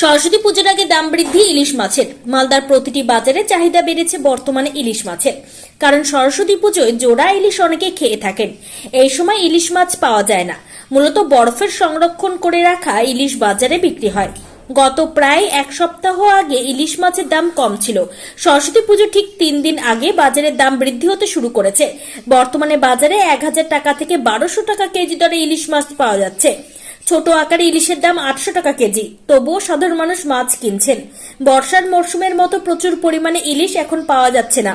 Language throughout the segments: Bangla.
সরস্বতী পুজোর আগে দাম বৃদ্ধি ইলিশ মাছের। মালদার প্রতিটি বাজারে চাহিদা বেড়েছে বর্তমানে ইলিশ মাছের। কারণ সরস্বতী পুজোয় জোড়া ইলিশ অনেকে খেয়ে থাকেন। এই সময় ইলিশ মাছ পাওয়া যায় না। মূলত বরফের সংরক্ষণ করে রাখা ইলিশ বাজারে বিক্রি হয়। গত প্রায় এক সপ্তাহ আগে ইলিশ মাছের দাম কম ছিল। সরস্বতী পুজো ঠিক তিন দিন আগে বাজারের দাম বৃদ্ধি হতে শুরু করেছে। বর্তমানে বাজারে এক হাজার টাকা থেকে বারোশো টাকা কেজি দরে ইলিশ মাছ পাওয়া যাচ্ছে। ছোট আকারে ইলিশের দাম আটশো টাকা কেজি। তবুও সাধারণ মানুষ মাছ কিনছেন। বর্ষার মরশুমের মতো প্রচুর পরিমাণে ইলিশ এখন পাওয়া যাচ্ছে না।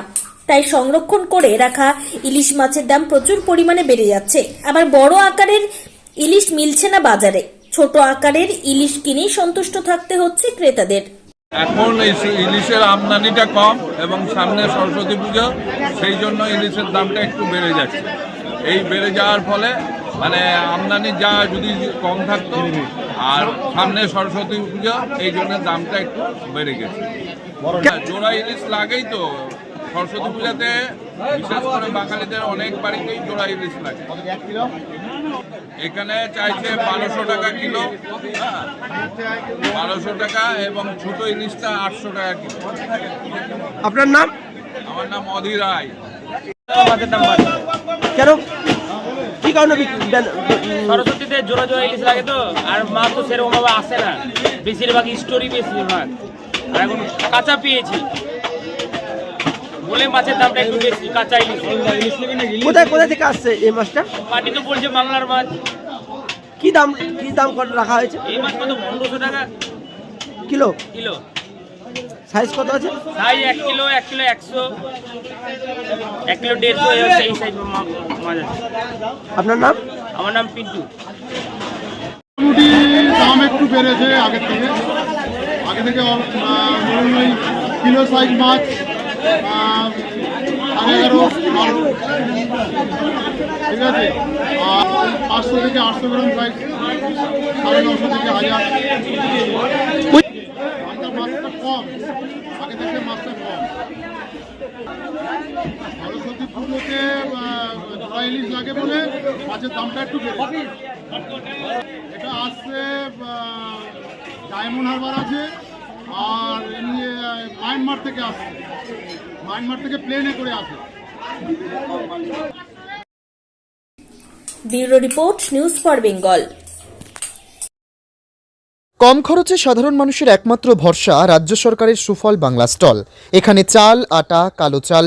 তাই সংরক্ষণ করে রাখা ইলিশ মাছের দাম প্রচুর পরিমাণে বেড়ে যাচ্ছে। আবার বড় আকারের ইলিশ মিলছে না বাজারে। ছোট আকারের ইলিশ কিনেই সন্তুষ্ট থাকতে হচ্ছে ক্রেতাদের। এখন ইলিশের আমদানিটা কম এবং সামনে সরস্বতী পুজো, সেই জন্য ইলিশের দামটা একটু বেড়ে যাচ্ছে। এই বেড়ে যাওয়ার ফলে মানে আমদানি যা যদি কম থাকতো আর সামনে সরস্বতী পুজো এই জন্য দামটা একটু বেড়ে গেছে। জোড়া ইলিশ লাগেই তো। সরস্বতী পূজাতে বিশেষ করে বাঙালিদের অনেক বাড়িতেই জোড়া ইলিশ লাগে। এখানে চাইছে বারোশো টাকা কিলো। বারোশো টাকা এবং ছোট ইলিশটা আটশো টাকা কিলো। আপনার নাম? আমার নাম অধীর রায়। কেন? কি কারণে সরস্বতীতে জোড়া জোড়া ইলিশ লাগে তো আর মাছ তো সেরকম ভাবে আসে না। বেশিরভাগ স্টোরি বেশিরভাগ। আর এখন কাঁচা পেয়েছি। বলে মাছের দামটা একটু বেশি কাঁচা ইলিশ। কোথায় কোথায় থেকে আসছে এই মাছটা? পার্টি তো বলছে বাংলার মাছ। কি দাম কি দাম রাখা হয়েছে? এই মাছ কত পনেরোশো টাকা? কিলো? কিলো। সাইজ কত আছে? সাইজ এক কিলো এক কিলো একশো এক কিলো দেড়শো এই সেই সাইজ মাছ আছে আপনার নাম? আমার নাম পিন্টু। মোটামুটি দাম একটু বেড়েছে আগের থেকে। আগে থেকে ওই কিলো সাইজ মাছ সাড়ে এগারো ঠিক আছে? আর পাঁচশো থেকে আটশো গ্রাম সাইজ সাড়ে নশো থেকে হাজার আগের মাছটা কম আগে থেকে মাছটা কম পুজোতে ইলিশ লাগে বলে মাছের দামটা একটু বেড়ে এটা আসছে ডায়মন্ড হারবার আছে আর এমনি মায়ানমার থেকে আসছে। মায়ানমার থেকে প্লেনে করে আসে bureau report news for Bengal. কম খরচে সাধারণ মানুষের একমাত্র ভরসা রাজ্য সরকারের সুফল বাংলা স্টল। এখানে চাল আটা কালো চাল